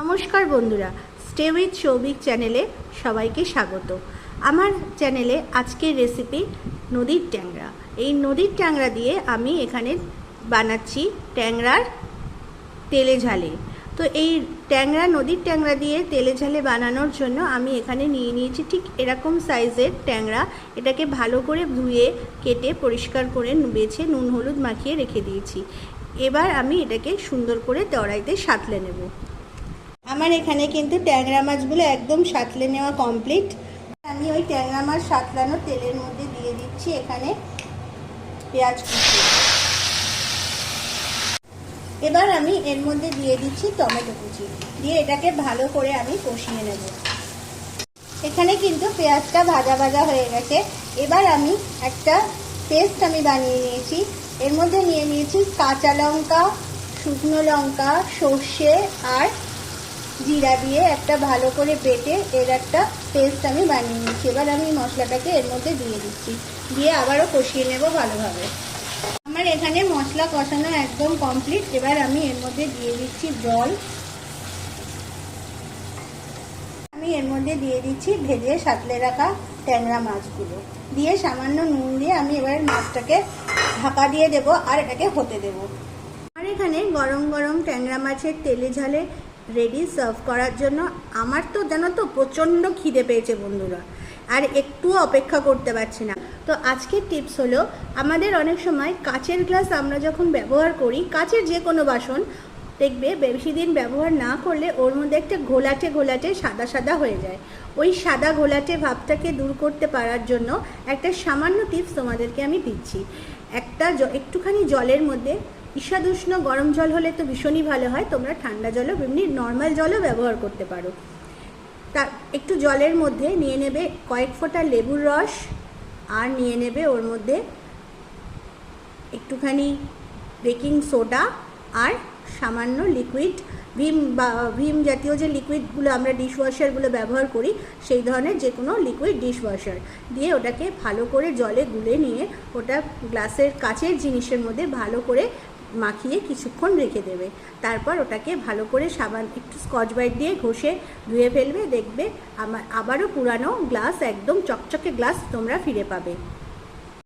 নমস্কার বন্ধুরা stay with Souvik চ্যানেলে সবাইকে স্বাগত। আমার চ্যানেলে আজকের রেসিপি নদীর ট্যাংরা। এই নদীর ট্যাংরা দিয়ে আমি এখানে বানাচ্ছি ট্যাংরার তেলে ঝালে। তো এই ট্যাংরা, নদীর ট্যাংরা দিয়ে তেলে ঝালে বানানোর জন্য আমি এখানে নিয়ে নিয়েছি ঠিক এরকম সাইজের ট্যাংরা। এটাকে ভালো করে ধুয়ে, কেটে, পরিষ্কার করে বেছে, নুন, হলুদ মাখিয়ে রেখে দিয়েছি। এবার আমি এটাকে সুন্দর করে তড়াইতে সাঁতলে নেব। আমার এখানে কিন্তু ট্যাংরা মাছগুলো একদম সাঁতলে নেওয়া কমপ্লিট আমি ওই ট্যাংরা মাছ সাঁতলানো তেলের মধ্যে দিয়ে দিচ্ছি এখানে পেঁয়াজ কুচি। এবার আমি এর মধ্যে দিয়ে দিচ্ছি টমেটো কুচি। দিয়ে এটাকে ভালো করে আমি কষিয়ে নেব। এখানে কিন্তু পেঁয়াজটা ভাজা ভাজা হয়ে গেছে। এবার আমি একটা পেস্ট আমি বানিয়ে নিয়েছি। এর মধ্যে নিয়ে নিয়েছি কাঁচা লঙ্কা, শুকনো লঙ্কা, সর্ষে আর জিরা দিয়ে একটা ভালো করে বেটে এর একটা পেস্ট আমি বানিয়ে নিচ্ছি। এবার আমি মশলাটাকে এর মধ্যে দিয়ে দিচ্ছি। দিয়ে আবারও কষিয়ে নেব ভালোভাবে। আমার এখানে মশলা কষানো একদম কমপ্লিট এবার আমি এর মধ্যে দিয়ে দিচ্ছি জল। আমি এর মধ্যে দিয়ে দিচ্ছি ভেজে সাতলে রাখা ট্যাংরা মাছগুলো। দিয়ে সামান্য নুন দিয়ে আমি এবার মাছটাকে ঢাকা দিয়ে দেব আর এটাকে হতে দেব। আর এখানে গরম গরম ট্যাংরা মাছের তেলে ঝালে রেডি সার্ভ করার জন্য আমার তো জানো তো প্রচণ্ড খিদে পেয়েছে বন্ধুরা। আর একটু অপেক্ষা করতে পারছি না। তো আজকের টিপস হলো, আমাদের অনেক সময় কাচের গ্লাস আমরা যখন ব্যবহার করি, কাচের যে কোনো বাসন, দেখবে বেশি দিন ব্যবহার না করলে ওর মধ্যে একটা ঘোলাটে ঘোলাটে সাদা সাদা হয়ে যায়। ওই সাদা ঘোলাটে ভাবটাকে দূর করতে পারার জন্য একটা সামান্য টিপস তোমাদেরকে আমি দিচ্ছি। একটা একটুখানি জলের মধ্যে ঈশাদুষ্ণ গরম জল হলে তো ভীষণই ভালো হয়। তোমরা ঠান্ডা জলও, এমনি নর্মাল জলও ব্যবহার করতে পারো। তা একটু জলের মধ্যে নিয়ে নেবে কয়েক ফোঁটা লেবুর রস, আর নিয়ে নেবে ওর মধ্যে একটুখানি বেকিং সোডা আর সামান্য লিকুইড ভিম বা ভিম জাতীয় যে লিকুইডগুলো আমরা ডিশওয়াশারগুলো ব্যবহার করি, সেই ধরনের যে কোনো লিকুইড ডিশওয়াশার দিয়ে ওটাকে ভালো করে জলে গুলে নিয়ে ওটা গ্লাসের কাচের জিনিসের মধ্যে ভালো করে মাখিয়ে কিছুক্ষণ রেখে দেবে। তারপর ওটাকে ভালো করে সাবান, একটু স্কচ ব্রাইট দিয়ে ঘষে ধুয়ে ফেলবে, দেখবে আমার আবারও পুরানো গ্লাস, একদম চকচকে গ্লাস তোমরা ফিরে পাবে।